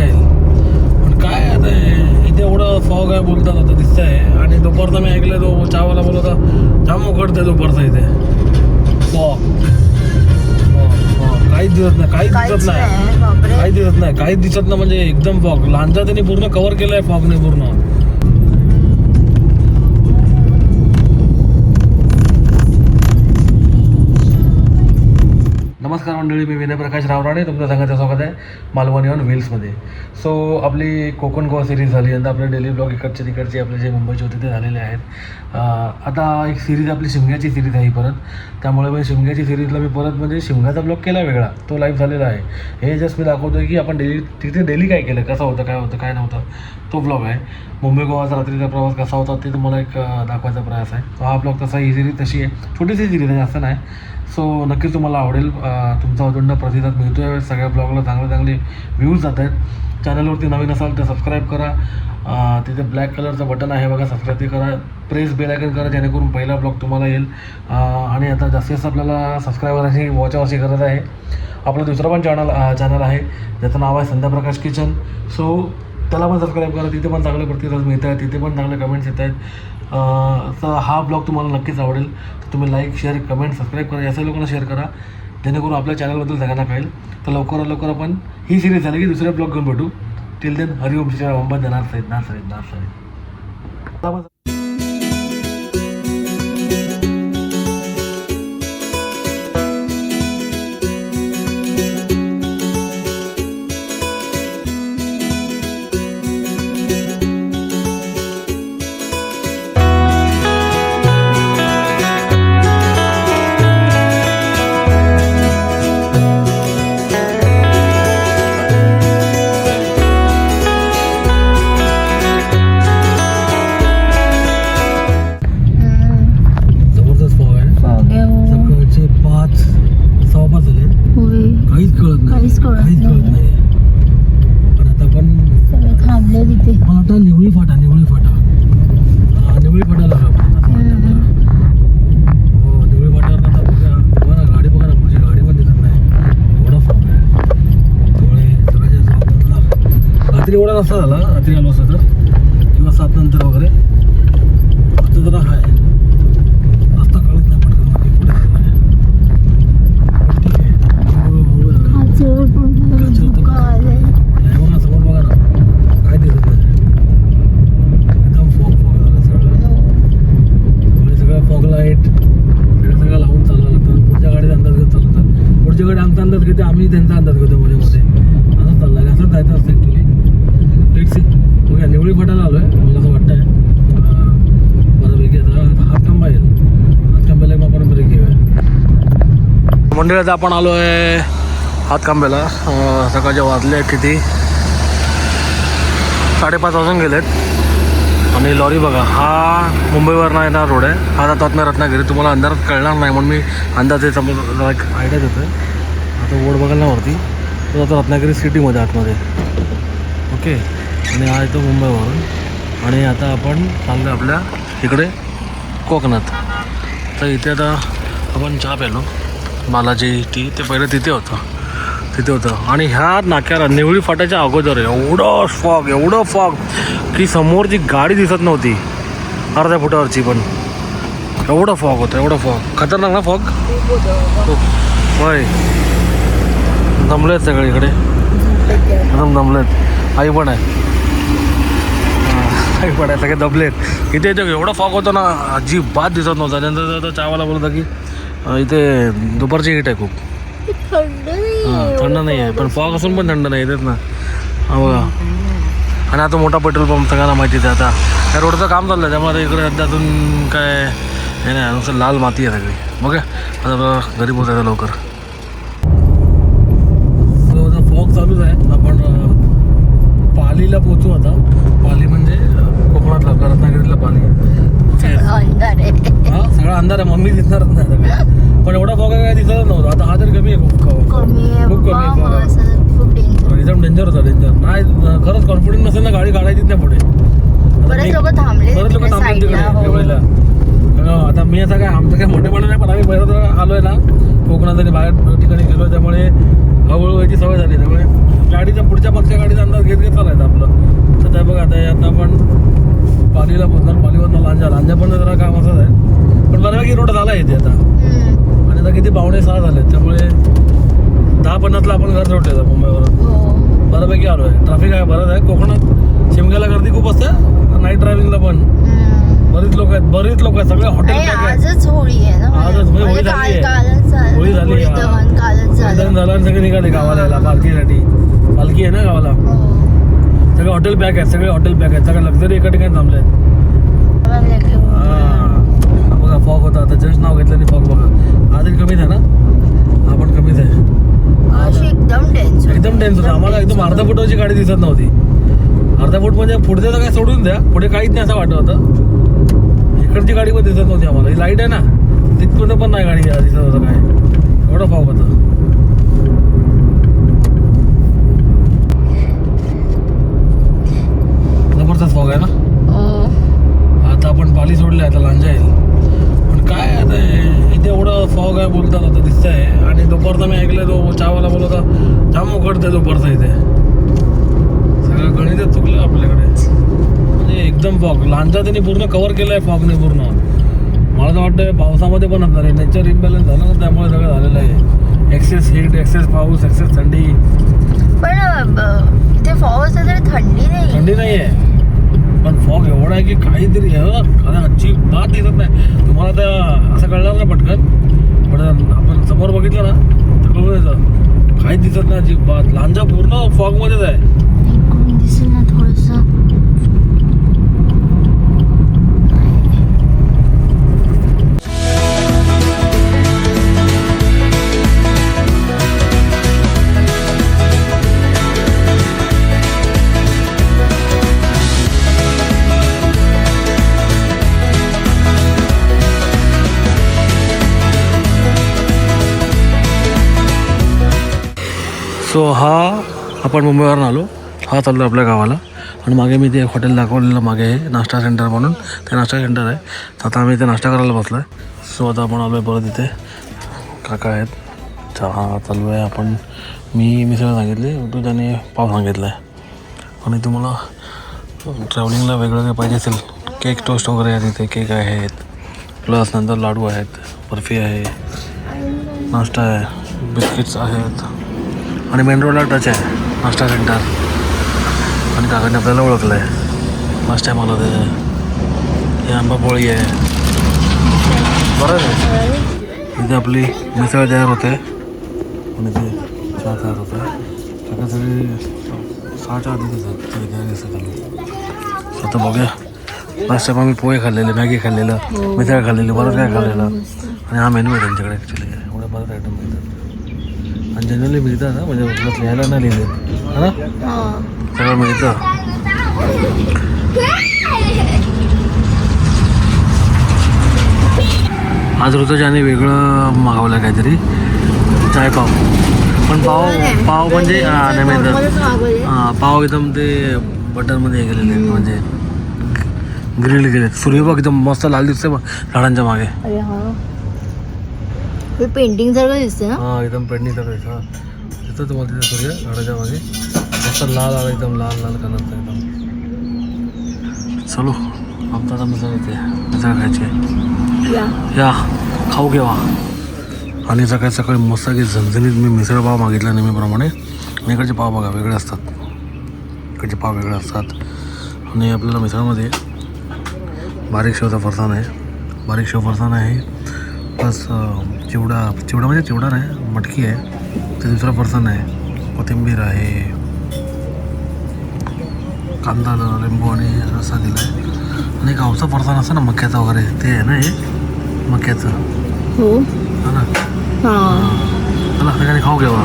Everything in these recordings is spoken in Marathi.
मजा येईल पण काय आता इथे एवढं फॉग आहे बोलतात आता दिसतंय. आणि दुपारचा मी ऐकलं तो चहावाला बोलत होता जाम उघडतंय दुपारचा इथे. फॉग काहीच दिसत नाही काहीच दिसत नाही. काहीच दिसत नाही काहीच दिसत नाही म्हणजे एकदम फॉग लांजा त्यांनी पूर्ण कव्हर केलंय फॉगने पूर्ण. नमस्कार मंडळी मी विनय प्रकाश रावराणे तुमचं सांगायचं स्वागत आहे मालवणी ऑन व्हील्समध्ये सो आपली कोकण गोवा सिरीज झाली नंतर आपले डेली ब्लॉग इकडचे तिकडचे आपले जे मुंबईचे होते ते झालेले आहेत. आता एक सिरीज आपली शिमग्याची सिरीज आहे परत. त्यामुळे मी शिमग्याची सिरीजला मी परत म्हणजे शिमग्याचा ब्लॉग केला वेगळा. तो लाईव्ह झालेला आहे. हे जस्ट मी दाखवतो की आपण डेली तिथे डेली काय केलं कसं होतं काय होतं काय नव्हतं तो ब्लॉग आहे. मुंबई गोवाचा रात्रीचा प्रवास कसा होता ते तुम्हाला एक दाखवायचा प्रयास आहे. तो हा ब्लॉग तसा ही सिरीज तशी आहे. छोटीशी सिरीज आहे असं नाही. सो नक्कीच तुम्हाला आवडेल तुमचा अजून प्रतिसाद मिळतो आहे सगळ्या ब्लॉगला चांगले चांगले व्ह्यूज जात आहेत. चॅनलवरती नवीन असाल तर सबस्क्राईब करा. तिथे ब्लॅक कलरचं बटन आहे बघा सबस्क्राईब ते करा. प्रेस बेल आयकन करा जेणेकरून पहिला ब्लॉग तुम्हाला येईल. आणि आता जास्तीत जास्त आपल्याला सबस्क्रायबरची वॉच गरज आहे. आपलं दुसरं पण चॅनल चॅनल आहे. ज्याचं नाव आहे संध्याप्रकाश किचन. सो त्याला पण सबस्क्राईब करा तिथे पण चांगले प्रतिसाद मिळत आहेत तिथे पण चांगले कमेंट्स येत आहेत तर हा ब्लॉग तुम्हाला नक्कीच आवडेल. तर तुम्ही लाईक शेअर कमेंट सबस्क्राईब करा. या सर्व लोकांना शेअर करा. जेणेकरून आपल्या चॅनलबद्दल सगळ्यांना कळेल. तर लवकरात लवकर आपण ही सिरीज झाली की दुसऱ्या ब्लॉग घेऊन भेटू. टिल देन हरिओमच्या अंबा नार सईद नार सईद नार सईद रात्री एवढा नसता झाला रात्री आलो असतं तर. किंवा सात नंतर वगैरे. आता जरा आहे. रस्ता कळत नाही पटकन चाललाय. समोर बघा ना. काय दिसत नाही एकदम फॉग सगळं. त्यामुळे सगळं फॉग लाइट सगळं सगळं लावून चाललं लागतं पुढच्या गाडीचा अंदाज घेत चालवतात. पुढची गाडी आमचा अंदाज घेते आम्ही त्यांचा अंदाज घेतो मध्ये मध्ये. असं चाललं आहे असं जायचं असतं काय निवळी फाटायला आलो आहे मला असं वाटतं आहे बऱ्यापैकी आता आता हात खांबा येईल. हात एक मग आपण ब्रेक घेऊया. मंडळात आपण आलो आहे हातकांब्याला सकाळच्या वाजले किती? साडेपाच वाजून गेलेत. आणि लॉरी बघा हा मुंबईवरनं येणार रोड आहे. हा जातात रत्नागिरी. तुम्हाला अंधारात कळणार नाही म्हणून मी अंदाजे समोर एक आयडिया देतो आहे आता ओढ बघायला वरती. तो जातो रत्नागिरी सिटीमध्ये आतमध्ये. ओके आणि हा येतो मुंबईवरून. आणि आता आपण चाललो आपल्या इकडे कोकणात. तर इथे आता आपण चहा प्यालो बालाजी टी ते पहिलं तिथे होतं. तिथे होतं. आणि ह्या नाक्याला निवळी फाट्याच्या अगोदर एवढं फॉग एवढं फॉग की समोरची गाडी दिसत नव्हती अर्ध्या फुटावरची पण. एवढं फॉग होतं एवढं फॉग खतरनाक ना फॉग होय. दमले आहेत सगळे इकडे. एकदम दमलेत. आई पण आहे. पण आहे सगळे दबलेत इथे इथे एवढा फॉग होता ना अजिबात दिसत नव्हता. त्यानंतर तो चहावाला बोलत होता की इथे दुपारची हीट आहे खूप. थंड हां. नाही आहे पण फॉग असून पण थंड नाही येतात ना. हा बघा. आणि आता मोठा पेट्रोल पंप सगळ्यांना माहितीच आहे आता. या रोडचं काम चाललं आहे त्यामुळे इकडे अजून काय हे नाही नुसतं लाल माती आहे सगळी. बघा आता घरी पोचायचं लवकर. फॉग चालूच आहे. आपण पालीला पोचू पाली सगळं अंधार आहे. हा सगळा अंधार आहे. मम्मी दिसणारच नाही पण एवढा फॉग काय दिसतच नव्हतं. आता हा तरी कमी आहे खूप. कमी आहे. खूप कमी आहे एकदम डेंजर होता डेंजर नाही खरंच कॉन्फिडन्स नसेल ना गाडी काढायचीच नाही पुढे. बरेच लोक थांबले तिकडे हो. कारण आता मी आता काय आमचं काय मोठेपणा नाही पण आम्ही पहिलं आलो आहे ना. कोकणात आणि बाहेर ठिकाणी गेलो त्यामुळे हळूहळू याची सवय झाली. त्यामुळे गाडीच्या पुढच्या मागच्या गाडीचा अंदाज घेत घेत चालायचा आपलं तर त्या बघा आता आता आपण पालीला पोहोचणार पालीवरनं लांजा. लांजा पण जरा काम असंच आहे. पण बऱ्यापैकी रोड झाला इथे आता. आणि आता किती पावणे सहा झाले त्यामुळे दहा पन्नासला आपण घर सोडले मुंबईवरून. हो. बऱ्यापैकी आलो आहे. ट्रॅफिक आहे बरंच आहे. कोकणात शिमग्याला गर्दी खूप असते. नाईट ड्रायव्हिंगला पण. बरीच लोक आहेत बरीच लोक आहेत. सगळे हॉटेल आजच होळी आहे ना आजच म्हणजे होळी म्हणजे झाली. होळी झाली, होळी. दहन झालं. झालं आणि सगळे निघाले गावाला यायला पालखीसाठी. पालखी आहे ना गावाला? हो. सगळे हॉटेल पॅक आहेत सगळे हॉटेल पॅक आहेत. सगळे लक्झरी एका ठिकाणी थांबले आहेत. हो. बघा फॉग होता. आता जस्ट नाव घेतलं फॉग बघा. आधी कमीच आहे ना? आपण कमीच आहे एकदम टेन्स होतं. आम्हाला एकदम अर्धा फुटाची गाडी दिसत नव्हती. अर्धा फूट म्हणजे पुढचे तर काय सोडून द्या. पुढे काहीच नाही असं वाटत होतं. इकडची गाडी पण दिसत नव्हती आम्हाला. ही लाइट आहे ना तिथपर्यंत पण नाही गाडी दिसत होतं काय. एवढं फॉग होतं. जबरदस्त फॉग आहे ना? आपण पाली सोडले आता लांजा येईल पण काय आता इथे एवढं फॉग आहे बोलतात आता दिसतंय. आणि दुपारचा मी ऐकलं तो चहावाला बोलवता जाम उघडतंय दुपारचा इथे. सगळं गणितच चुकलं आपल्याकडे. म्हणजे एकदम फॉग लांजा त्यांनी पूर्ण कव्हर केलं आहे फॉगने पूर्ण. मला तर वाटतं पावसामध्ये पण असणार आहे नेचर इम्बॅलन्स झालं ना त्यामुळे सगळं झालेलं आहे. एक्सेस हीट एक्सेस पाऊस एक्सेस थंडी. पण इथे फॉग असलं तरी थंडी नाही. थंडी नाही आहे पण फॉग एवढा आहे की काहीतरी आहे आजची बात दिसत नाही. तुम्हाला तर असं कळणार नाही पटकन. पण आपण समोर बघितलं ना तर कळून येतं. काहीच दिसत नाही अजिबात. लांजा पूर्ण फॉगमध्येच आहे. सो हा आपण मुंबईवरून आलो. हा चाललो आपल्या गावाला. आणि मागे मी ते हॉटेल दाखवलेलं मागे हे नाश्ता सेंटर म्हणून. ते नाश्ता सेंटर आहे. तर आता आम्ही इथे नाश्ता करायला बसलो आहे सो आता आपण आलो आहे परत इथे. काका आहेत. चहा चालू आहे. आपण मी मिसळ सांगितली तू त्याने पाव सांगितला आहे आणि तुम्हाला ट्रॅव्हलिंगला वेगळं काही पाहिजे असेल. केक टोस्ट वगैरे आहे तिथे केक आहेत. प्लस नंतर लाडू आहेत. बर्फी आहे. नाश्ता आहे. बिस्किट्स आहेत. आणि मेन रोडला टच आहे. नाश्ता सेंटर आणि काकाने आपल्याला ओळखलं आहे लास्ट टाईम आलं ते. हे आंबा पोळी आहे. बरं आहे. इथे आपली मिसळ तयार होते. आणि ते चहा तयार होतं. काका सगळी सहाच्या आधी दिसत तयार आता बघूया. लास्ट टाईम आम्ही पोहे खाल्लेले मॅगी खाल्लेलं मिसळ खाल्लेली बरंच काय खाल्लेलं. आणि हा मेनू आहे त्यांच्याकडे ॲक्च्युली एवढं बरंच आयटम मिळतात. आणि जनरली मिळतात ना म्हणजे आपलं लिहायला नाही लिहिले है ना? सगळं मिळतं. आज ऋतुजाने वेगळं मागवलं काहीतरी. चाय पाव. पण पाव पाव म्हणजे नाही माहिती. हां पाव एकदम ते बटरमध्ये हे केलेले म्हणजे ग्रिल केले सूर्यबाग एकदम मस्त लाल दिसते झाडांच्या मागे. अरे हा पेंटिंग सारखं दिसते ना हां एकदम पेंडिंग करायचं हां. तिथं तुम्हाला तिथे सूर्य झाडाच्या मागे. मस्त लाल आला एकदम लाल लाल कलरचा एकदम. चलो आमचा आता मिसळ येते. मिसळ खायची. या. या खाऊ घेवा आणि सकाळी सकाळी मस्त की झणझणीत मी मिसळ पाव मागितला नेहमीप्रमाणे. आणि इकडचे पाव बघा वेगळे असतात. इकडचे पाव वेगळे असतात. आणि आपल्याला मिसळमध्ये बारीक शेवचा फरसाण आहे. बारीक शेव फरसाण आहे. प्लस चिवडा चिवडा म्हणजे चिवडा नाही मटकी आहे. ते दुसरा फरसाण आहे. कोथिंबीर आहे. कांदा लिंबू आणि रसा दिला आहे आणि गावचा फरसाण असतं ना मक्याचा वगैरे. ते आहे ना हे? मक्याचं. हो. ना? हा. चला सगळ्यांनी खाऊ घ्यावा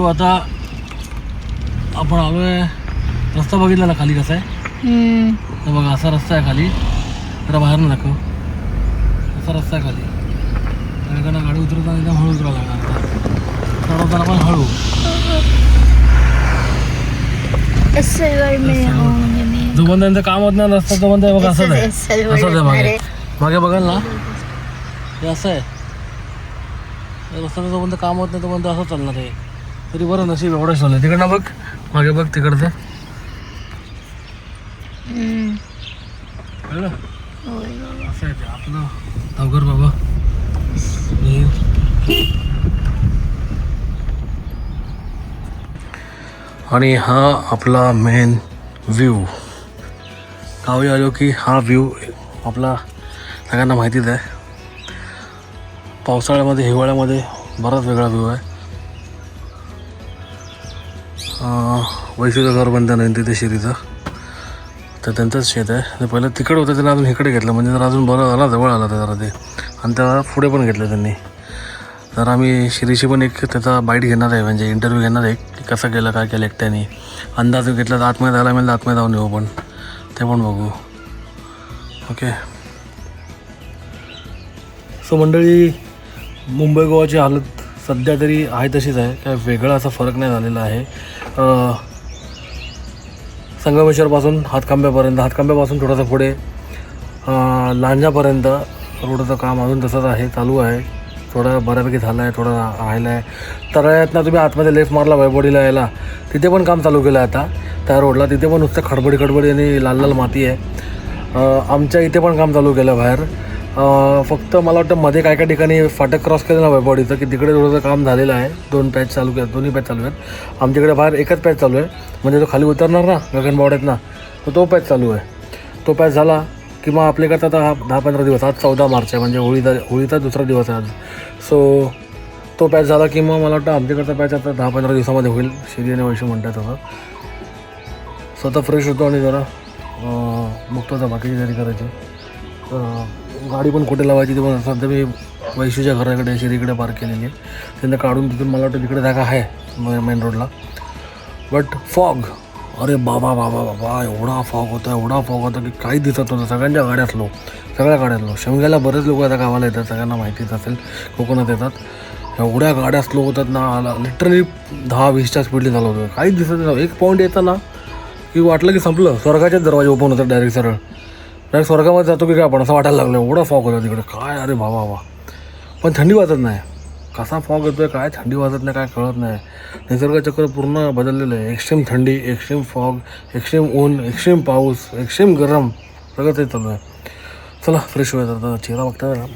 सो आता आपण आलोय रस्ता बघितला खाली कसा आहे. तर बघा असा रस्ता आहे खाली. जरा बाहेर ना दाखव. असा रस्ता आहे खाली. त्याकडनं गाडी उतरताना एकदम हळू उतरावं लागणार चढवताना पण हळू. SL में SL. होंगे मैं. जोपर्यंत त्यांचं काम होत नाही रस्ता तोपर्यंत आहे बघा असंच आहे. असंच आहे मागे. मागे बघाल ना. हे असं आहे. रस्त्याचं जोपर्यंत काम होत नाही तोपर्यंत असं चालणार आहे. तरी बरं नशीब एवढं चाललं तिकडनं बघ मागे बघ तिकडचं. कळलं. असं आहे ते आपलं धावकर बाबा. आणि हा आपला मेन व्ह्यू गावी आलो की हा व्ह्यू आपला सगळ्यांना माहितीच आहे. पावसाळ्यामध्ये हिवाळ्यामध्ये बराच वेगळा व्ह्यू आहे. अं, वैशीचं घर बनतं नाही तिथे शिरीचं. तर त्यांचंच शेत आहे. तर पहिलं तिकडं होतं त्यांनी अजून इकडे घेतलं. म्हणजे जरा अजून बरं आला जवळ आला जरा ते. आणि त्या पुढे पण घेतलं त्यांनी. तर आम्ही शिरीशी पण एक त्याचा बाईट घेणार आहे. म्हणजे इंटरव्ह्यू घेणार आहे. की कसं केलं काय केलं एकट्याने. अंदाज घेतला तर आतमध्ये जायला मिळेल तर आतमध्ये जाऊन येऊ पण ते पण बघू. ओके. सो मंडळी मुंबई गोवाची हालत सध्या तरी आहे तशीच आहे. काय वेगळा असा फरक नाही झालेला आहे. संगमेश्वरपासून हातखांब्यापर्यंत हातखांब्यापासून थोडासा पुढे लांजापर्यंत रोडचं काम अजून तसंच आहे चालू आहे. थोडं बऱ्यापैकी झालं आहे थोडं राहिलं आहे तळ्यातनं तुम्ही आतमध्ये लेफ्ट मारला वैबोडीला यायला तिथे पण काम चालू केलं आहे आता. त्या रोडला तिथे पण नुसतं खडबडी खडबडी आणि लाल लाल माती आहे. आमच्या इथे पण काम चालू केलं बाहेर. फक्त मला वाटतं मध्ये काय काय ठिकाणी फाटक क्रॉस केलं ना बॉडीचं की तिकडे थोडंसं काम झालेलं आहे. दोन पॅच चालू केलं दोन्ही पॅच चालू आहेत. आमच्याकडे बाहेर एकच पॅच चालू आहे. म्हणजे तो खाली उतरणार ना गगनबावड्यात ना तर तो पॅच चालू आहे. तो पॅच झाला की मग आपल्याकडे आता हा दहा पंधरा दिवस आज चौदा मार्च आहे म्हणजे होळीचा होळीचा दुसरा दिवस आहे आज. सो तो पॅच झाला की मग मला वाटतं आमच्याकडचा पॅच आता दहा पंधरा दिवसामध्ये होईल. शिरी आणि वैशी म्हणतात तसं स्वतः फ्रेश होतो आणि जरा अं, बघतो बाकीची तयारी करायची. गाडी पण कुठे लावायची ते पण सध्या मी वैशूच्या घराकडे शिरीकडे पार्क केलेली आहे. त्यांना काढून तिथून मला वाटतं तिकडे जागा आहे मेन रोडला बट फॉग अरे बाबा बाबा बाबा एवढा फॉग होता एवढा फॉग होता की काही दिसत नव्हतं. सगळ्यांच्या गाड्या स्लो सगळ्या गाड्या स्लो शेवग्याला बरेच लोक आता गावाला येतात सगळ्यांना माहितीच असेल. कोकणात येतात. एवढ्या गाड्या स्लो होतात ना आला लिटरली दहा वीसच्या स्पीडली झालं होतं काहीच दिसत नाही. एक पॉईंट येतं ना की वाटलं की संपलं. स्वर्गाचेच दरवाजे ओपन होतात डायरेक्ट सरळ. डायरेक्ट स्वर्गामध्ये जातो की काय आपण? असं वाटायला लागलं एवढा फॉग होता तिकडे. काय अरे भावा वा पण थंडी वाजत नाही. कसा फॉग येतोय काय थंडी वाजत नाही काय कळत नाही. निसर्गचक्र पूर्ण बदललेलं आहे. एक्स्ट्रीम थंडी एक्स्ट्रीम फॉग एक्स्ट्रीम ऊन एक्स्ट्रीम पाऊस एक्स्ट्रीम गरम. सगळं ते चालू आहे. चला फ्रेश होईल आता. चेहरा बघता